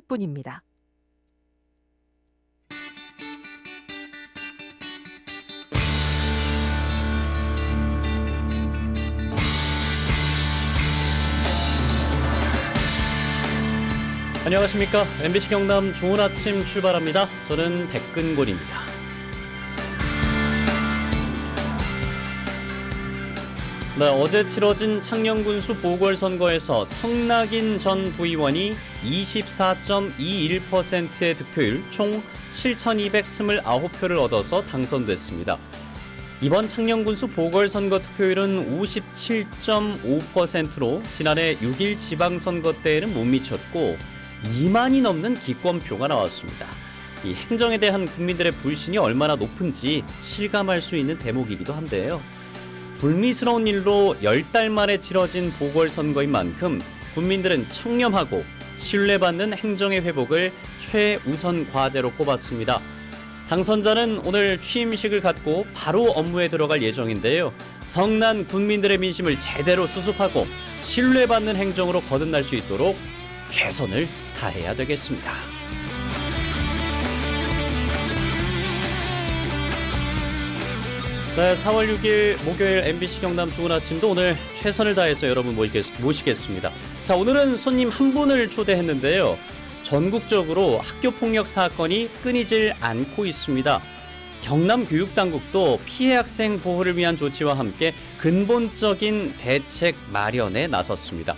30분입니다. 안녕하십니까. MBC 경남 좋은 아침 출발합니다. 저는 백근곤입니다. 네, 어제 치러진 창녕군수 보궐선거에서 성낙인 전 도의원이 24.21%의 득표율 총 7,229표를 얻어서 당선됐습니다. 이번 창녕군수 보궐선거 투표율은 57.5%로 지난해 6일 지방선거 때에는 못 미쳤고 2만이 넘는 기권표가 나왔습니다. 이 행정에 대한 국민들의 불신이 얼마나 높은지 실감할 수 있는 대목이기도 한데요. 불미스러운 일로 열달 만에 치러진 보궐선거인 만큼 국민들은 청렴하고 신뢰받는 행정의 회복을 최우선 과제로 꼽았습니다. 당선자는 오늘 취임식을 갖고 바로 업무에 들어갈 예정인데요. 성난 국민들의 민심을 제대로 수습하고 신뢰받는 행정으로 거듭날 수 있도록 최선을 다해야 되겠습니다. 네, 4월 6일 목요일 MBC 경남 좋은 아침도 오늘 최선을 다해서 여러분 모시겠, 모시겠 습니다. 자, 오늘은 손님 한 분을 초대했는데요. 전국적으로 학교 폭력 사건이 끊이질 않고 있습니다. 경남 교육 당국도 피해 학생 보호를 위한 조치와 함께 근본적인 대책 마련에 나섰습니다.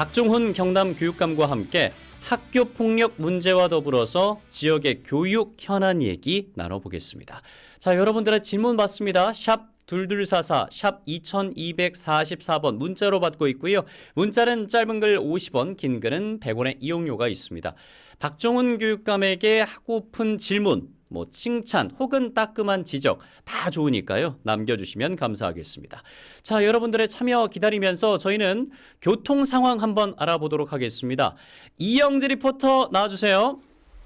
박종훈 경남 교육감과 함께 학교 폭력 문제와 더불어서 지역의 교육 현안 얘기 나눠보겠습니다. 자, 여러분들의 질문 받습니다. 샵 둘둘사사 샵 2244번 문자로 받고 있고요. 문자는 짧은 글 50원, 긴 글은 100원의 이용료가 있습니다. 박종훈 교육감에게 하고픈 질문, 뭐 칭찬 혹은 따끔한 지적 다 좋으니까요. 남겨주시면 감사하겠습니다. 자, 여러분들의 참여 기다리면서 저희는 교통 상황 한번 알아보도록 하겠습니다. 이영지 리포터 나와주세요.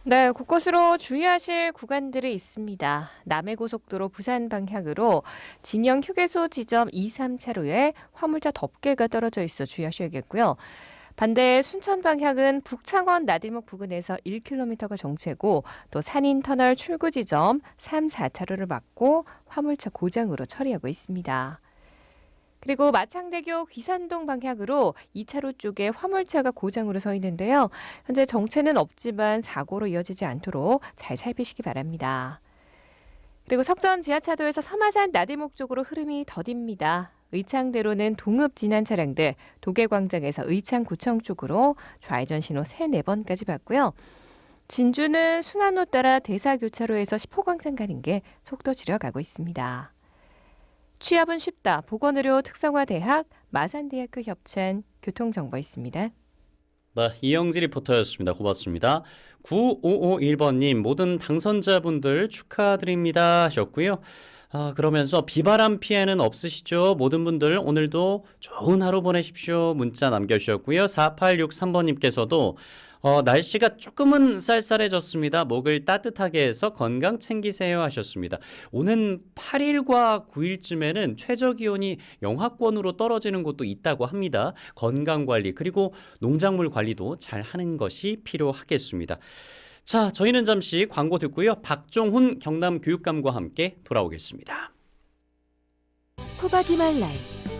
네, 곳곳으로 주의하실 구간들이 있습니다. 남해고속도로 부산 방향으로 진영 휴게소 지점 2, 3차로에 화물차 덮개가 떨어져 있어 주의하셔야겠고요. 반대 순천 방향은 북창원 나들목 부근에서 1km가 정체고 또 산인터널 출구 지점 3, 4차로를 막고 화물차 고장으로 처리하고 있습니다. 그리고 마창대교 귀산동 방향으로 2차로 쪽에 화물차가 고장으로 서 있는데요. 현재 정체는 없지만 사고로 이어지지 않도록 잘 살피시기 바랍니다. 그리고 석전 지하차도에서 서마산 나들목 쪽으로 흐름이 더딥니다. 의창대로는 동읍 지난 차량들 도계광장에서 의창구청 쪽으로 좌회전 신호 3, 4번까지 봤고요. 진주는 순환로 따라 대사교차로에서 10호광장 가는 게 속도 줄여가고 있습니다. 취업은 쉽다. 보건의료 특성화대학 마산대학교 협찬 교통정보 있습니다. 네, 이영지 리포터였습니다. 고맙습니다. 9551번님, 모든 당선자분들 축하드립니다. 하셨고요. 아, 그러면서 비바람 피해는 없으시죠? 모든 분들 오늘도 좋은 하루 보내십시오. 문자 남겨주셨고요. 4863번님께서도 어, 날씨가 조금은 쌀쌀해졌습니다. 목을 따뜻하게 해서 건강 챙기세요 하셨습니다. 오는 8일과 9일쯤에는 최저 기온이 영하권으로 떨어지는 곳도 있다고 합니다. 건강 관리 그리고 농작물 관리도 잘 하는 것이 필요하겠습니다. 자, 저희는 잠시 광고 듣고요. 박종훈 경남 교육감과 함께 돌아오겠습니다. 토박이말 날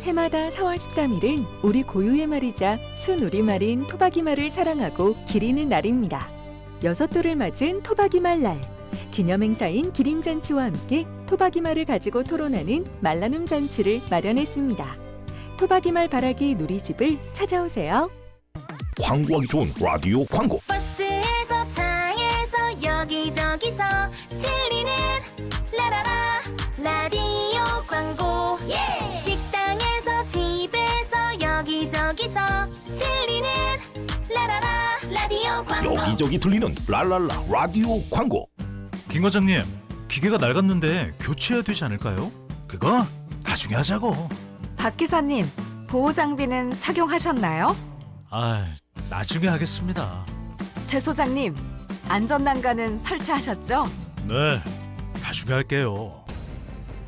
해마다 4월 13일은 우리 고유의 말이자 순우리말인 토박이말을 사랑하고 기리는 날입니다. 여섯 돌을 맞은 토박이말 날 기념행사인 기림잔치와 함께 토박이말을 가지고 토론하는 말나눔 잔치를 마련했습니다. 토박이말 바라기 누리집을 찾아오세요. 광고하기 좋은 라디오 광고 차에서 여기저기서 들리는 라라라 라디오 광고 식당에서 집에서 여기저기서 들리는 라라라 라디오 광고 여기저기 들리는 랄랄라 라디오 광고 김 과장님, 기계가 낡았는데 교체해야 되지 않을까요? 그거 나중에 하자고. 박 기사님, 보호 장비는 착용하셨나요? 아, 나중에 하겠습니다. 최 소장님, 안전 난간은 설치하셨죠? 네, 나중에 할게요.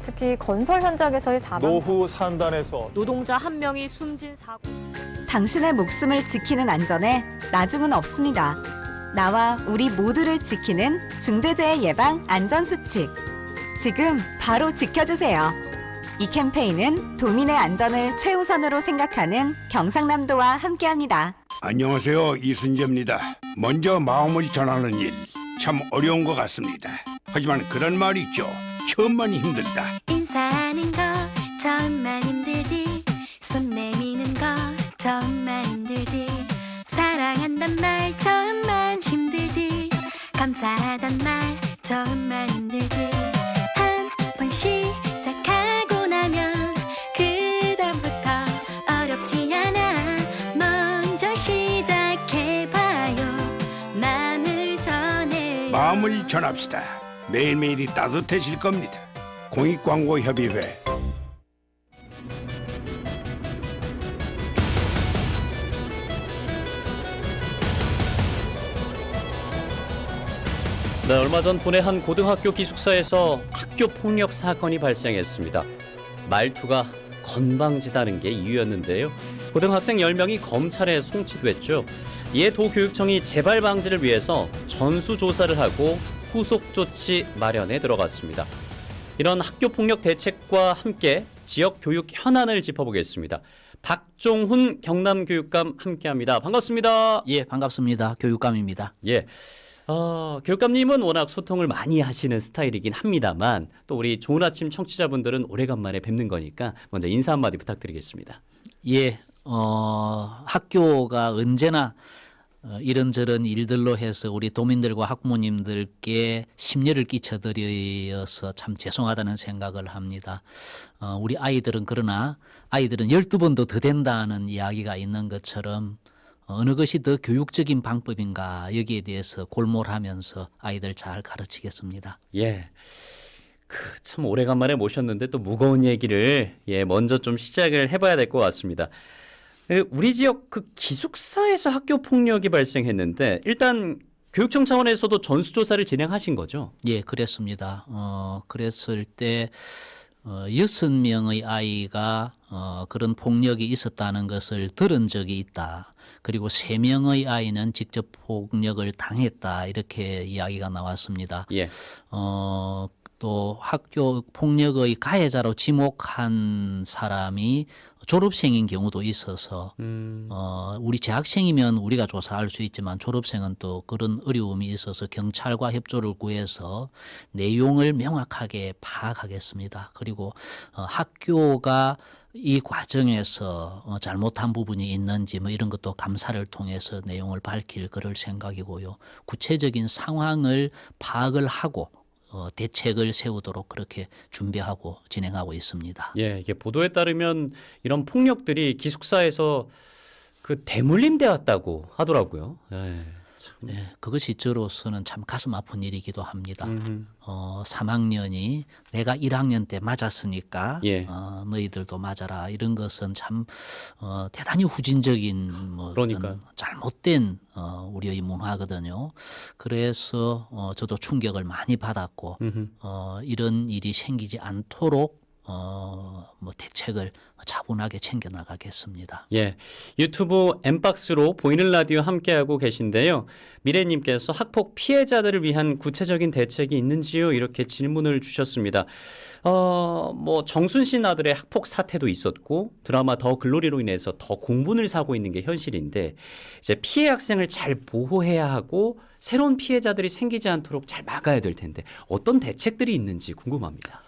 특히 건설 현장에서의 사망 노후 산단에서 노동자 한 명이 숨진 사고. 당신의 목숨을 지키는 안전에 나중은 없습니다. 나와 우리 모두를 지키는 중대재해 예방 안전수칙. 지금 바로 지켜주세요. 이 캠페인은 도민의 안전을 최우선으로 생각하는 경상남도와 함께합니다. 안녕하세요 이순재입니다. 먼저 마음을 전하는 일 참 어려운 것 같습니다. 하지만 그런 말이 있죠. 처음만 힘들다. 인사하는 거 처음 전합시다. 매일매일이 따뜻해질 겁니다. 공익광고협의회 네, 얼마 전 도내 한 고등학교 기숙사에서 학교 폭력 사건이 발생했습니다. 말투가 건방지다는 게 이유였는데요. 고등학생 10명이 검찰에 송치됐죠. 이에 도교육청이 재발 방지를 위해서 전수조사를 하고 후속 조치 마련에 들어갔습니다. 이런 학교 폭력 대책과 함께 지역 교육 현안을 짚어보겠습니다. 박종훈 경남 교육감 함께합니다. 반갑습니다. 예, 반갑습니다. 교육감입니다. 예. 어, 교육감님은 워낙 소통을 많이 하시는 스타일이긴 합니다만 또 우리 좋은 아침 청취자분들은 오래간만에 뵙는 거니까 먼저 인사 한마디 부탁드리겠습니다. 예, 어, 학교가 언제나 어, 이런저런 일들로 해서 우리 도민들과 학부모님들께 심려를 끼쳐드려서 참 죄송하다는 생각을 합니다. 어, 우리 아이들은 그러나 아이들은 12번도 더 된다는 이야기가 있는 것처럼 어느 것이 더 교육적인 방법인가 여기에 대해서 골몰하면서 아이들 잘 가르치겠습니다. 예. 그 참 오래간만에 모셨는데 또 무거운 얘기를 예, 먼저 좀 시작을 해봐야 될 것 같습니다. 에, 우리 지역 그 기숙사에서 학교 폭력이 발생했는데 일단 교육청 차원에서도 전수조사를 진행하신 거죠? 예, 그랬습니다. 어, 그랬을 때 어, 여섯 명의 아이가 어, 그런 폭력이 있었다는 것을 들은 적이 있다. 그리고 세 명의 아이는 직접 폭력을 당했다. 이렇게 이야기가 나왔습니다. 예. 어, 또 학교 폭력의 가해자로 지목한 사람이 졸업생인 경우도 있어서 음. 어, 우리 재학생이면 우리가 조사할 수 있지만 졸업생은 또 그런 어려움이 있어서 경찰과 협조를 구해서 내용을 명확하게 파악하겠습니다. 그리고 어, 학교가 이 과정에서 어, 잘못한 부분이 있는지 뭐 이런 것도 감사를 통해서 내용을 밝힐 그럴 생각이고요. 구체적인 상황을 파악을 하고 어, 대책을 세우도록 그렇게 준비하고 진행하고 있습니다. 예, 이게 보도에 따르면 이런 폭력들이 기숙사에서 그 대물림되었다고 하더라고요. 예, 참. 네, 그것이 저로서는 참 가슴 아픈 일이기도 합니다. 음흠. 어, 3학년이 내가 1학년 때 맞았으니까 예. 어, 너희들도 맞아라 이런 것은 참 어, 대단히 후진적인 뭐 그러니까요. 잘못된 어, 우리의 문화거든요. 그래서 어, 저도 충격을 많이 받았고 음흠. 어, 이런 일이 생기지 않도록 어, 뭐 대책을 차분하게 챙겨 나가겠습니다. 예, 유튜브 엠박스로 보이는 라디오 함께하고 계신데요. 미래님께서 학폭 피해자들을 위한 구체적인 대책이 있는지요? 이렇게 질문을 주셨습니다. 어, 뭐 정순 씨 아들의 학폭 사태도 있었고 드라마 더 글로리로 인해서 더 공분을 사고 있는 게 현실인데 이제 피해 학생을 잘 보호해야 하고 새로운 피해자들이 생기지 않도록 잘 막아야 될 텐데 어떤 대책들이 있는지 궁금합니다.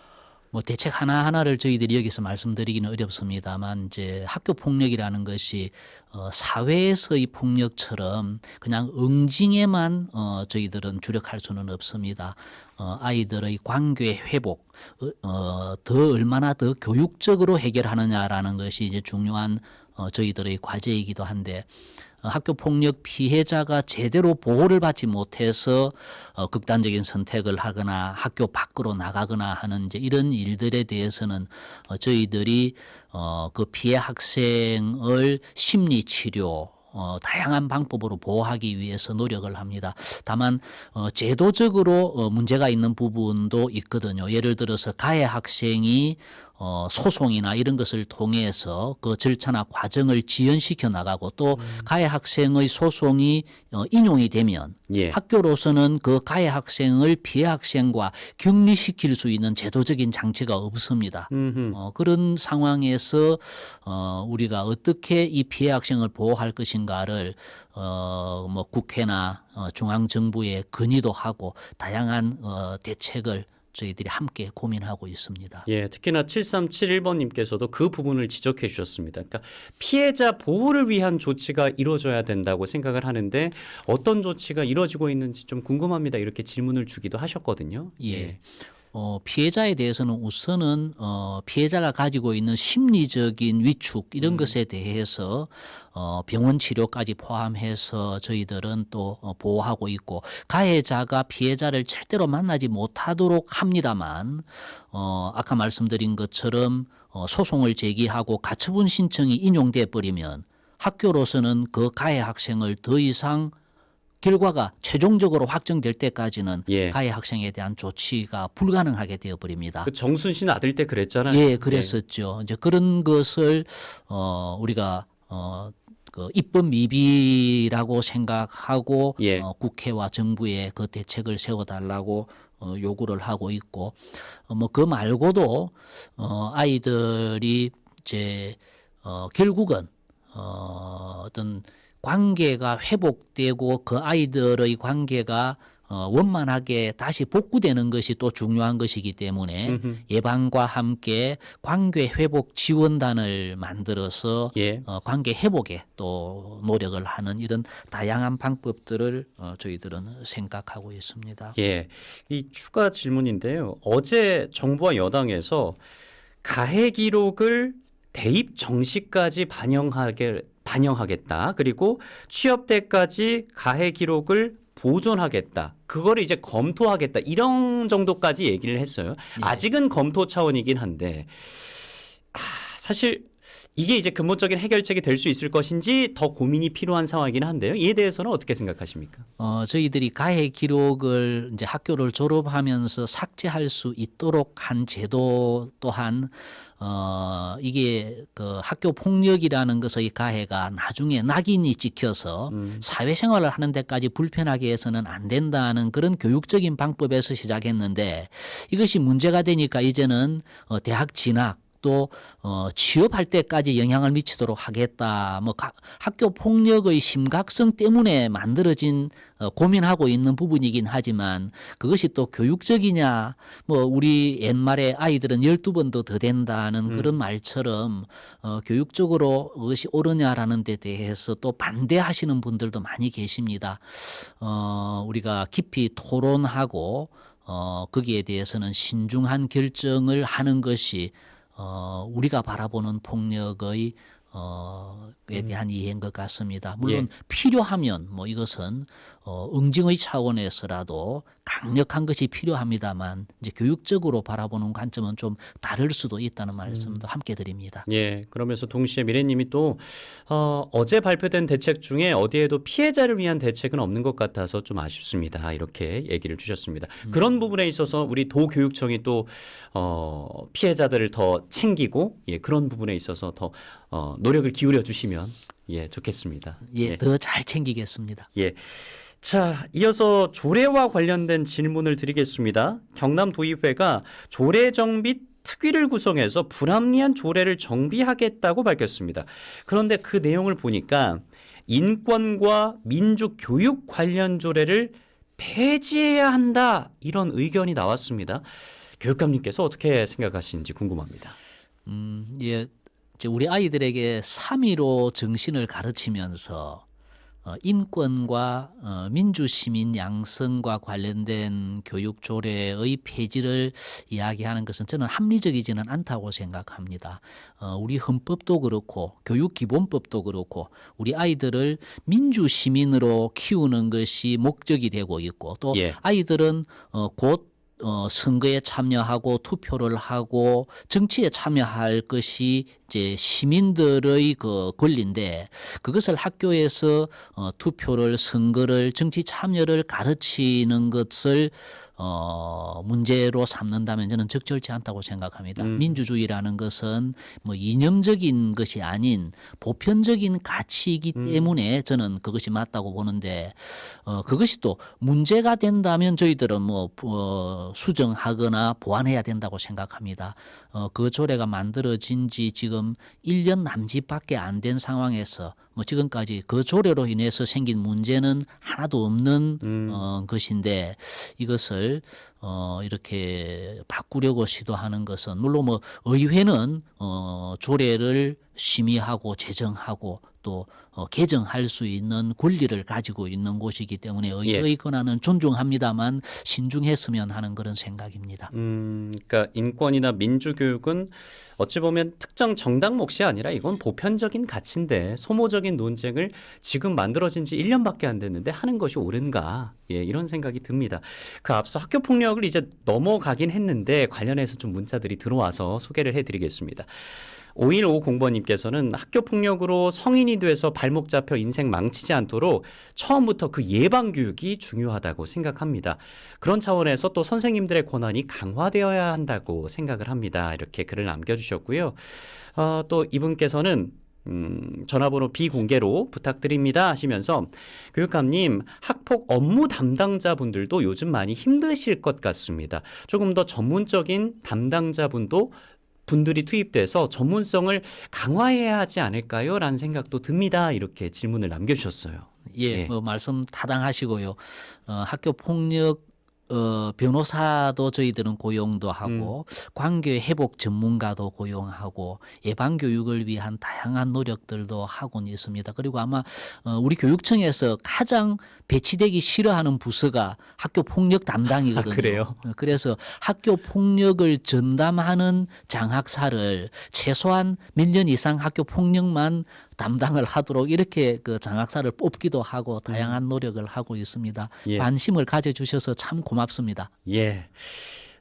뭐 대책 하나 하나를 저희들이 여기서 말씀드리기는 어렵습니다만 이제 학교 폭력이라는 것이 어, 사회에서의 폭력처럼 그냥 응징에만 어, 저희들은 주력할 수는 없습니다. 어, 아이들의 관계 회복, 어, 어, 더 얼마나 더 교육적으로 해결하느냐라는 것이 이제 중요한 어, 저희들의 과제이기도 한데 어, 학교 폭력 피해자가 제대로 보호를 받지 못해서 어, 극단적인 선택을 하거나 학교 밖으로 나가거나 하는 이제 이런 일들에 대해서는 어, 저희들이 어, 그 피해 학생을 심리 치료 어, 다양한 방법으로 보호하기 위해서 노력을 합니다. 다만 어, 제도적으로 어, 문제가 있는 부분도 있거든요. 예를 들어서 가해 학생이 어, 소송이나 이런 것을 통해서 그 절차나 과정을 지연시켜 나가고 또 가해 학생의 소송이 어, 인용이 되면 예. 학교로서는 그 가해 학생을 피해 학생과 격리시킬 수 있는 제도적인 장치가 없습니다. 음흠. 어, 그런 상황에서 어, 우리가 어떻게 이 피해 학생을 보호할 것인가를 어, 뭐 국회나 어, 중앙 정부에 건의도 하고 다양한 어, 대책을 저희들이 함께 고민하고 있습니다. 예, 특히나 7371번님께서도 그 부분을 지적해 주셨습니다. 그러니까 피해자 보호를 위한 조치가 이루어져야 된다고 생각을 하는데 어떤 조치가 이루어지고 있는지 좀 궁금합니다. 이렇게 질문을 주기도 하셨거든요. 예. 어, 피해자에 대해서는 우선은 어, 피해자가 가지고 있는 심리적인 위축 이런 것에 대해서 어, 병원 치료까지 포함해서 저희들은 또 어, 보호하고 있고 가해자가 피해자를 절대로 만나지 못하도록 합니다만 어, 아까 말씀드린 것처럼 어, 소송을 제기하고 가처분 신청이 인용돼 버리면 학교로서는 그 가해 학생을 더 이상 결과가 최종적으로 확정될 때까지는 예. 가해 학생에 대한 조치가 불가능하게 되어 버립니다. 그 정순신 아들 때 그랬잖아요. 예, 그랬었죠. 이제 그런 것을 어 우리가 어 그 입법 미비라고 생각하고 예. 어, 국회와 정부에 그 대책을 세워 달라고 어, 요구를 하고 있고 어, 뭐그 말고도 어 아이들이 이제 어 결국은 어 어떤 관계가 회복되고 그 아이들의 관계가 어, 원만하게 다시 복구되는 것이 또 중요한 것이기 때문에 음흠. 예방과 함께 관계 회복 지원단을 만들어서 예. 어, 관계 회복에 또 노력을 하는 이런 다양한 방법들을 어, 저희들은 생각하고 있습니다. 예. 이 추가 질문인데요. 어제 정부와 여당에서 가해 기록을 대입 정시까지 반영하게 반영하겠다. 그리고 취업 때까지 가해 기록을 보존하겠다. 그거를 이제 검토하겠다. 이런 정도까지 얘기를 했어요. 예. 아직은 검토 차원이긴 한데 아, 사실 이게 이제 근본적인 해결책이 될 수 있을 것인지 더 고민이 필요한 상황이긴 한데요. 이에 대해서는 어떻게 생각하십니까? 어, 저희들이 가해 기록을 이제 학교를 졸업하면서 삭제할 수 있도록 한 제도 또한 어, 이게 그 학교 폭력이라는 것의 가해가 나중에 낙인이 찍혀서 음. 사회생활을 하는 데까지 불편하게 해서는 안 된다는 그런 교육적인 방법에서 시작했는데 이것이 문제가 되니까 이제는 어, 대학 진학 또 어, 취업할 때까지 영향을 미치도록 하겠다. 뭐 가, 학교 폭력의 심각성 때문에 만들어진 어, 고민하고 있는 부분이긴 하지만 그것이 또 교육적이냐 뭐 우리 옛말에 아이들은 12번도 더 된다는 그런 말처럼 어, 교육적으로 그것이 옳으냐라는 데 대해서 또 반대하시는 분들도 많이 계십니다. 어, 우리가 깊이 토론하고 어, 거기에 대해서는 신중한 결정을 하는 것이 어, 우리가 바라보는 폭력의 어, 에 대한 이해인 것 같습니다. 물론 필요하면 뭐 이것은 어, 응징의 차원에서라도 강력한 것이 필요합니다만 이제 교육적으로 바라보는 관점은 좀 다를 수도 있다는 말씀도 함께 드립니다. 예, 그러면서 동시에 미래님이 또 어, 어제 발표된 대책 중에 어디에도 피해자를 위한 대책은 없는 것 같아서 좀 아쉽습니다. 이렇게 얘기를 주셨습니다. 그런 부분에 있어서 우리 도교육청이 또 어, 피해자들을 더 챙기고 예, 그런 부분에 있어서 더 어, 노력을 기울여 주시면 예, 좋겠습니다. 예, 더잘 챙기겠습니다. 예. 자, 이어서 조례와 관련된 질문을 드리겠습니다. 경남 도의회가 조례 정 비 특위를 구성해서 불합리한 조례를 정비하겠다고 밝혔습니다. 그런데 그 내용을 보니까 인권과 민주 교육 관련 조례를 폐지해야 한다 이런 의견이 나왔습니다. 교육감님께서 어떻게 생각하시는지 궁금합니다. 음, 예, 우리 아이들에게 3.15 정신을 가르치면서 어, 인권과 어, 민주시민 양성과 관련된 교육 조례의 폐지를 이야기하는 것은 저는 합리적이지는 않다고 생각합니다. 어, 우리 헌법도 그렇고 교육 기본법도 그렇고 우리 아이들을 민주 시민으로 키우는 것이 목적이 되고 있고 또 예. 아이들은 어, 곧 어, 선거에 참여하고 투표를 하고 정치에 참여할 것이 이제 시민들의 그 권리인데 그것을 학교에서 어, 투표를 선거를 정치 참여를 가르치는 것을 어, 문제로 삼는다면 저는 적절치 않다고 생각합니다. 음. 민주주의라는 것은 뭐 이념적인 것이 아닌 보편적인 가치이기 음. 때문에 저는 그것이 맞다고 보는데 어, 그것이 또 문제가 된다면 저희들은 뭐 어, 수정하거나 보완해야 된다고 생각합니다. 어, 그 조례가 만들어진 지 지금 1년 남짓밖에 안 된 상황에서 뭐 지금까지 그 조례로 인해서 생긴 문제는 하나도 없는 음. 어, 것인데 이것을 어, 이렇게 바꾸려고 시도하는 것은 물론 뭐 의회는 어, 조례를 심의하고 제정하고 또 어, 개정할 수 있는 권리를 가지고 있는 곳이기 때문에 의회의 권한은 존중합니다만 신중했으면 하는 그런 생각입니다. 음, 그러니까 인권이나 민주교육은 어찌 보면 특정 정당 몫이 아니라 이건 보편적인 가치인데 소모적인 논쟁을 지금 만들어진 지 1년밖에 안 됐는데 하는 것이 옳은가? 예, 이런 생각이 듭니다. 그 앞서 학교 폭력을 이제 넘어가긴 했는데 관련해서 좀 문자들이 들어와서 소개를 해 드리겠습니다. 5150번님께서는 학교 폭력으로 성인이 돼서 발목 잡혀 인생 망치지 않도록 처음부터 그 예방 교육이 중요하다고 생각합니다. 그런 차원에서 또 선생님들의 권한이 강화되어야 한다고 생각을 합니다. 이렇게 글을 남겨주셨고요. 어, 또 이분께서는 음, 전화번호 비공개로 부탁드립니다 하시면서 교육감님 학폭 업무 담당자분들도 요즘 많이 힘드실 것 같습니다. 조금 더 전문적인 담당자분도 분들이 투입돼서 전문성을 강화해야 하지 않을까요? 라는 생각도 듭니다. 이렇게 질문을 남겨주셨어요. 예, 예. 뭐 말씀 타당하시고요. 어, 학교 폭력 어, 변호사도 저희들은 고용도 하고 관계 회복 전문가도 고용하고 예방 교육을 위한 다양한 노력들도 하고는 있습니다. 그리고 아마 어, 우리 교육청에서 가장 배치되기 싫어하는 부서가 학교 폭력 담당이거든요. 아, 그래요? 어, 그래서 학교 폭력을 전담하는 장학사를 최소한 몇 년 이상 학교 폭력만 담당을 하도록 이렇게 그 장학사를 뽑기도 하고 다양한 노력을 하고 있습니다. 예. 관심을 가져주셔서 참 고맙습니다. 예.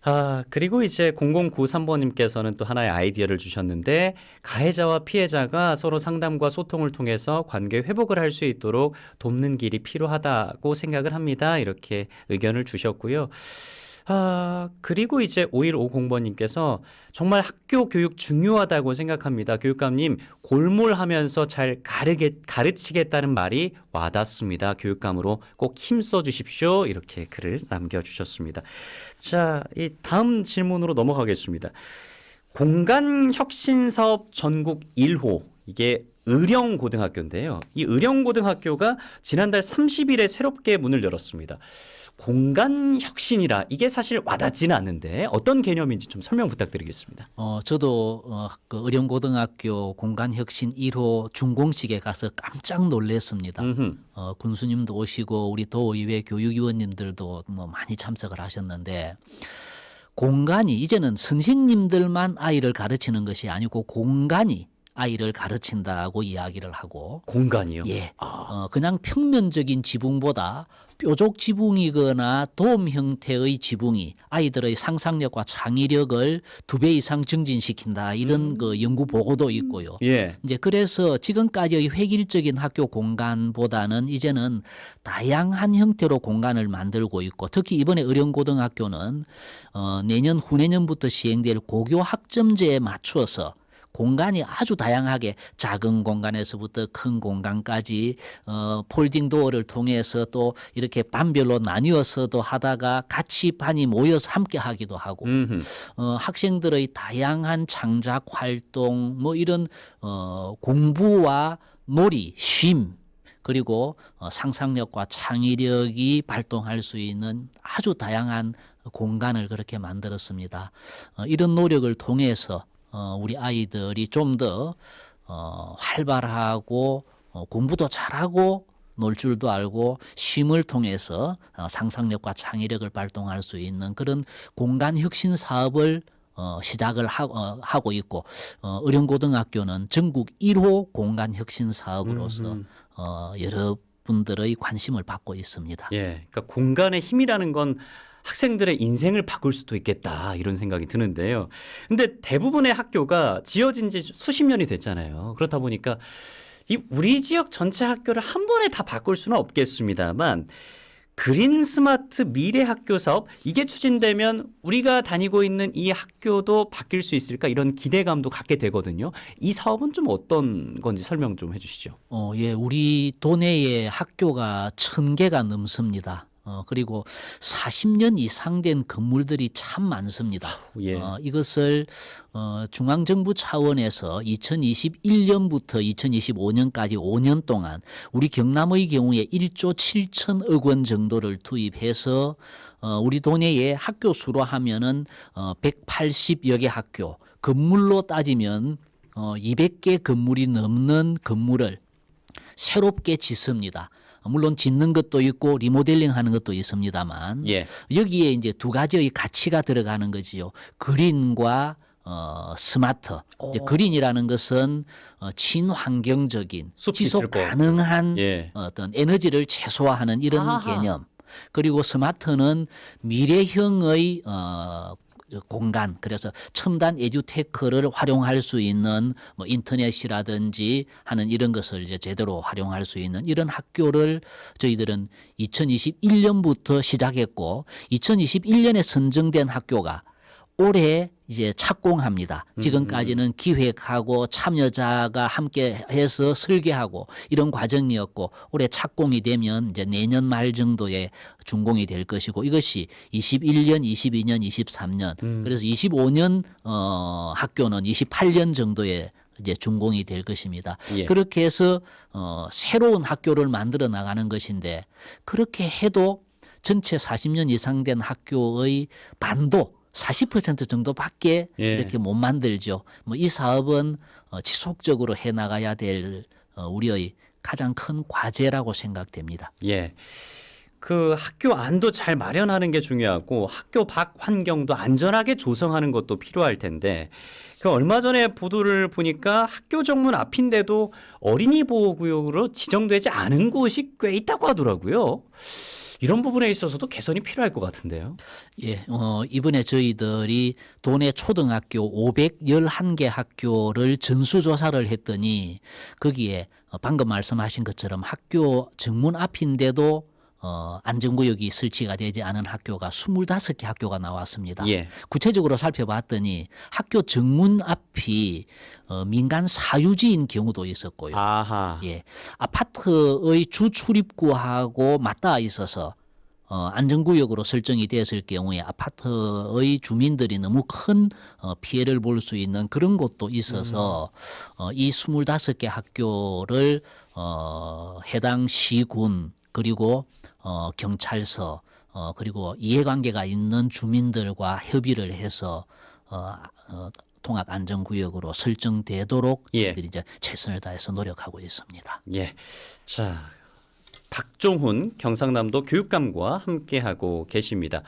아, 그리고 이제 0093번님께서는 또 하나의 아이디어를 주셨는데, 가해자와 피해자가 서로 상담과 소통을 통해서 관계 회복을 할 수 있도록 돕는 길이 필요하다고 생각을 합니다. 이렇게 의견을 주셨고요. 아, 그리고 이제 5150번님께서 정말 학교 교육 중요하다고 생각합니다. 교육감님, 골몰하면서 잘 가르게, 가르치겠다는 말이 와닿습니다. 교육감으로 꼭 힘써 주십시오. 이렇게 글을 남겨주셨습니다. 자, 이 다음 질문으로 넘어가겠습니다. 공간 혁신 사업 전국 1호. 이게 의령고등학교인데요. 이 의령고등학교가 지난달 30일에 새롭게 문을 열었습니다. 공간 혁신이라 이게 사실 와닿지는 않는데 어떤 개념인지 좀 설명 부탁드리겠습니다. 어, 저도 어, 그 의령고등학교 공간 혁신 1호 준공식에 가서 깜짝 놀랐습니다. 음흠. 어, 군수님도 오시고 우리 도의회 교육위원님들도 뭐 많이 참석을 하셨는데 공간이 이제는 선생님들만 아이를 가르치는 것이 아니고 공간이 아이를 가르친다고 이야기를 하고 공간이요. 예. 어, 그냥 평면적인 지붕보다 뾰족 지붕이거나 돔 형태의 지붕이 아이들의 상상력과 창의력을 두 배 이상 증진시킨다. 이런 그 연구 보고도 있고요. 예. 이제 그래서 지금까지의 획일적인 학교 공간보다는 이제는 다양한 형태로 공간을 만들고 있고 특히 이번에 의령고등학교는 어, 내년 후내년부터 시행될 고교 학점제에 맞추어서 공간이 아주 다양하게 작은 공간에서부터 큰 공간까지 어, 폴딩 도어를 통해서 또 이렇게 반별로 나뉘어서도 하다가 같이 반이 모여서 함께 하기도 하고 음흠. 어, 학생들의 다양한 창작 활동 뭐 이런 어, 공부와 놀이, 쉼 그리고 어, 상상력과 창의력이 발동할 수 있는 아주 다양한 공간을 그렇게 만들었습니다. 어, 이런 노력을 통해서 어, 우리 아이들이 좀 더 어, 활발하고 어, 공부도 잘하고 놀 줄도 알고 쉼을 통해서 어, 상상력과 창의력을 발동할 수 있는 그런 공간 혁신 사업을 어, 시작을 하, 어, 하고 있고 어, 의령고등학교는 전국 1호 공간 혁신 사업으로서 음흠. 어, 여러 분들의 관심을 받고 있습니다. 예. 그러니까 공간의 힘이라는 건 학생들의 인생을 바꿀 수도 있겠다 이런 생각이 드는데요. 근데 대부분의 학교가 지어진 지 수십 년이 됐잖아요. 그렇다 보니까 이 우리 지역 전체 학교를 한 번에 다 바꿀 수는 없겠습니다만 그린 스마트 미래 학교 사업 이게 추진되면 우리가 다니고 있는 이 학교도 바뀔 수 있을까 이런 기대감도 갖게 되거든요. 이 사업은 좀 어떤 건지 설명 좀 해주시죠. 어, 예, 우리 도내에 학교가 천 개가 넘습니다. 어, 그리고 40년 이상 된 건물들이 참 많습니다. 예. 어, 이것을 어, 중앙정부 차원에서 2021년부터 2025년까지 5년 동안 우리 경남의 경우에 1조 7천억 원 정도를 투입해서 어, 우리 도내에 학교 수로 하면은 어, 180여 개 학교 건물로 따지면 어, 200개 건물이 넘는 건물을 새롭게 짓습니다. 물론 짓는 것도 있고 리모델링 하는 것도 있습니다만 예. 여기에 이제 두 가지의 가치가 들어가는 거지요. 그린과 어, 스마트. 그린이라는 것은 어, 친환경적인 지속. 가능한 예. 어떤 에너지를 최소화하는 이런 아하. 개념. 그리고 스마트는 미래형의 어, 저 공간 그래서 첨단 에듀테크를 활용할 수 있는 뭐 인터넷이라든지 하는 이런 것을 이제 제대로 활용할 수 있는 이런 학교를 저희들은 2021년부터 시작했고 2021년에 선정된 학교가 올해 이제 착공합니다. 지금까지는 기획하고 참여자가 함께 해서 설계하고 이런 과정이었고 올해 착공이 되면 이제 내년 말 정도에 준공이 될 것이고 이것이 21년, 22년, 23년 음. 그래서 25년 어 학교는 28년 정도에 이제 준공이 될 것입니다. 예. 그렇게 해서 어 새로운 학교를 만들어 나가는 것인데 그렇게 해도 전체 40년 이상 된 학교의 반도 40% 정도밖에 예. 이렇게 못 만들죠. 뭐 이 사업은 어, 지속적으로 해 나가야 될 어, 우리의 가장 큰 과제라고 생각됩니다. 예. 그 학교 안도 잘 마련하는 게 중요하고 학교 밖 환경도 안전하게 조성하는 것도 필요할 텐데 그 얼마 전에 보도를 보니까 학교 정문 앞인데도 어린이 보호구역으로 지정되지 않은 곳이 꽤 있다고 하더라고요. 이런 부분에 있어서도 개선이 필요할 것 같은데요. 예, 어, 이번에 저희들이 도내 초등학교 511개 학교를 전수조사를 했더니 거기에 어, 방금 말씀하신 것처럼 학교 정문 앞인데도 어, 안전구역이 설치가 되지 않은 학교가 25개 학교가 나왔습니다. 예. 구체적으로 살펴봤더니 학교 정문 앞이 어, 민간 사유지인 경우도 있었고요. 아하. 예, 아파트의 주 출입구하고 맞닿아 있어서 어, 안전구역으로 설정이 됐을 경우에 아파트의 주민들이 너무 큰 어, 피해를 볼 수 있는 그런 곳도 있어서 어, 이 25개 학교를 어, 해당 시군 그리고 어, 경찰서 어, 그리고 이해관계가 있는 주민들과 협의를 해서 어, 어, 통합 안전구역으로 설정되도록 예. 저희들이 이제 최선을 다해서 노력하고 있습니다. 예. 자, 박종훈 경상남도 교육감과 함께하고 계십니다.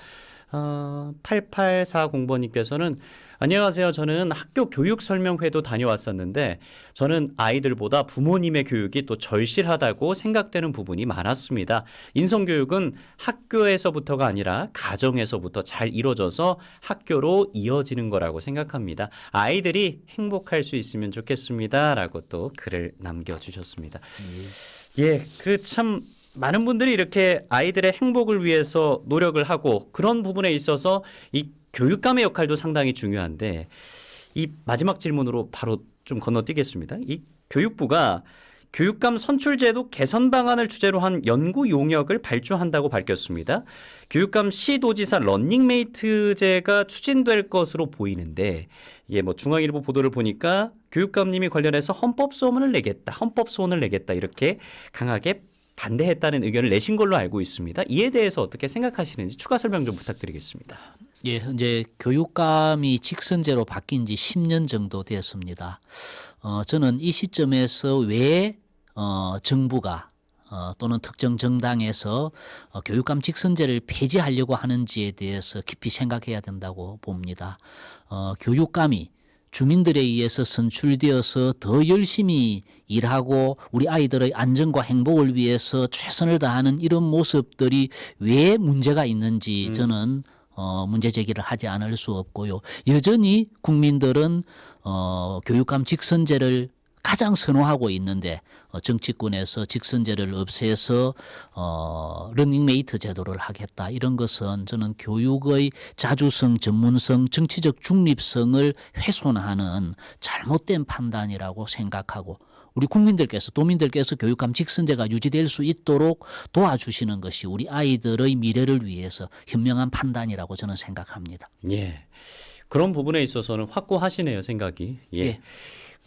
어, 8840번님께서는 안녕하세요. 저는 학교 교육 설명회도 다녀왔었는데 저는 아이들보다 부모님의 교육이 또 절실하다고 생각되는 부분이 많았습니다. 인성 교육은 학교에서부터가 아니라 가정에서부터 잘 이루어져서 학교로 이어지는 거라고 생각합니다. 아이들이 행복할 수 있으면 좋겠습니다. 라고 또 글을 남겨 주셨습니다. 예, 그참 많은 분들이 이렇게 아이들의 행복을 위해서 노력을 하고 그런 부분에 있어서 이 교육감의 역할도 상당히 중요한데 이 마지막 질문으로 바로 좀 건너뛰겠습니다. 이 교육부가 교육감 선출제도 개선 방안을 주제로 한 연구 용역을 발주한다고 밝혔습니다. 교육감 시도지사 런닝메이트제가 추진될 것으로 보이는데 이게 뭐 중앙일보 보도를 보니까 교육감님이 관련해서 헌법 소원을 내겠다, 헌법 소원을 내겠다 이렇게 강하게 반대했다는 의견을 내신 걸로 알고 있습니다. 이에 대해서 어떻게 생각하시는지 추가 설명 좀 부탁드리겠습니다. 예, 이제 교육감이 직선제로 바뀐 지 10년 정도 되었습니다. 어, 저는 이 시점에서 왜 어, 정부가 어, 또는 특정 정당에서 어, 교육감 직선제를 폐지하려고 하는지에 대해서 깊이 생각해야 된다고 봅니다. 어, 교육감이 주민들에 의해서 선출되어서 더 열심히 일하고 우리 아이들의 안전과 행복을 위해서 최선을 다하는 이런 모습들이 왜 문제가 있는지 저는 어, 문제 제기를 하지 않을 수 없고요. 여전히 국민들은 어, 교육감 직선제를 가장 선호하고 있는데 어, 정치권에서 직선제를 없애서 어, 러닝메이트 제도를 하겠다 이런 것은 저는 교육의 자주성, 전문성, 정치적 중립성을 훼손하는 잘못된 판단이라고 생각하고 우리 국민들께서 도민들께서 교육감 직선제가 유지될 수 있도록 도와주시는 것이 우리 아이들의 미래를 위해서 현명한 판단이라고 저는 생각합니다. 예. 그런 부분에 있어서는 확고하시네요, 생각이. 예. 예.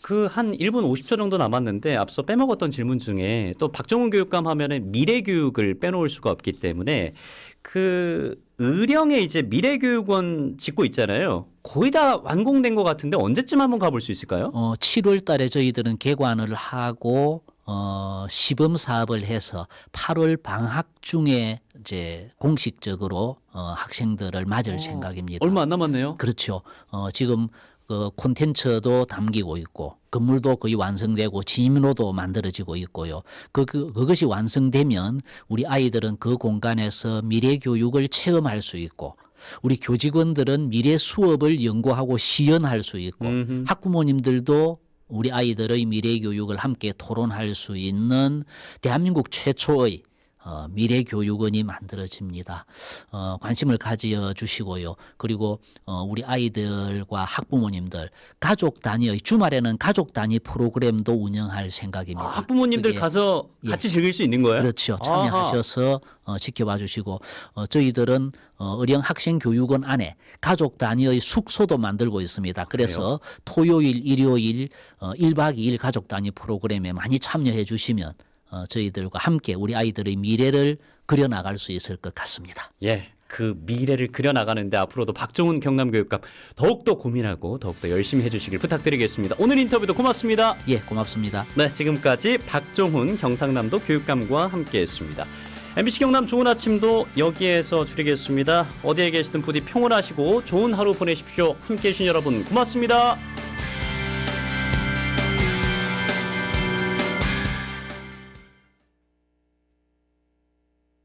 그한 1분 50초 정도 남았는데 앞서 빼먹었던 질문 중에 또 박정훈 교육감 하면은 미래 교육을 빼놓을 수가 없기 때문에 그 의령에 이제 미래 교육원 짓고 있잖아요. 거의 다 완공된 것 같은데 언제쯤 한번 가볼 수 있을까요? 어, 7월 달에 저희들은 개관을 하고 어, 시범 사업을 해서 8월 방학 중에 이제 공식적으로 어, 학생들을 맞을 생각입니다. 얼마 안 남았네요. 그렇죠. 어, 지금 그 콘텐츠도 담기고 있고 건물도 거의 완성되고 진로도 만들어지고 있고요. 그, 그 그것이 완성되면 우리 아이들은 그 공간에서 미래 교육을 체험할 수 있고 우리 교직원들은 미래 수업을 연구하고 시연할 수 있고 음흠. 학부모님들도 우리 아이들의 미래 교육을 함께 토론할 수 있는 대한민국 최초의 어, 미래 교육원이 만들어집니다. 어, 관심을 가져 주시고요. 그리고 어, 우리 아이들과 학부모님들 가족 단위의 주말에는 가족 단위 프로그램도 운영할 생각입니다. 아, 학부모님들 가서 예. 같이 즐길 수 있는 거예요? 그렇죠. 참여하셔서 어, 지켜봐 주시고 어, 저희들은 어, 의령 학생 교육원 안에 가족 단위의 숙소도 만들고 있습니다. 그래서 토요일, 일요일 어, 1박 2일 가족 단위 프로그램에 많이 참여해 주시면 어, 저희들과 함께 우리 아이들의 미래를 그려 나갈 수 있을 것 같습니다. 예. 그 미래를 그려나가는데 앞으로도 박정훈 경남교육감 더욱더 고민하고 더욱더 열심히 해주시길 부탁드리겠습니다. 오늘 인터뷰도 고맙습니다. 예, 고맙습니다. 네, 지금까지 박종훈 경상남도 교육감과 함께했습니다. MBC 경남 좋은 아침도 여기에서 줄이겠습니다. 어디에 계시든 부디 평온하시고 좋은 하루 보내십시오. 함께해 주신 여러분 고맙습니다.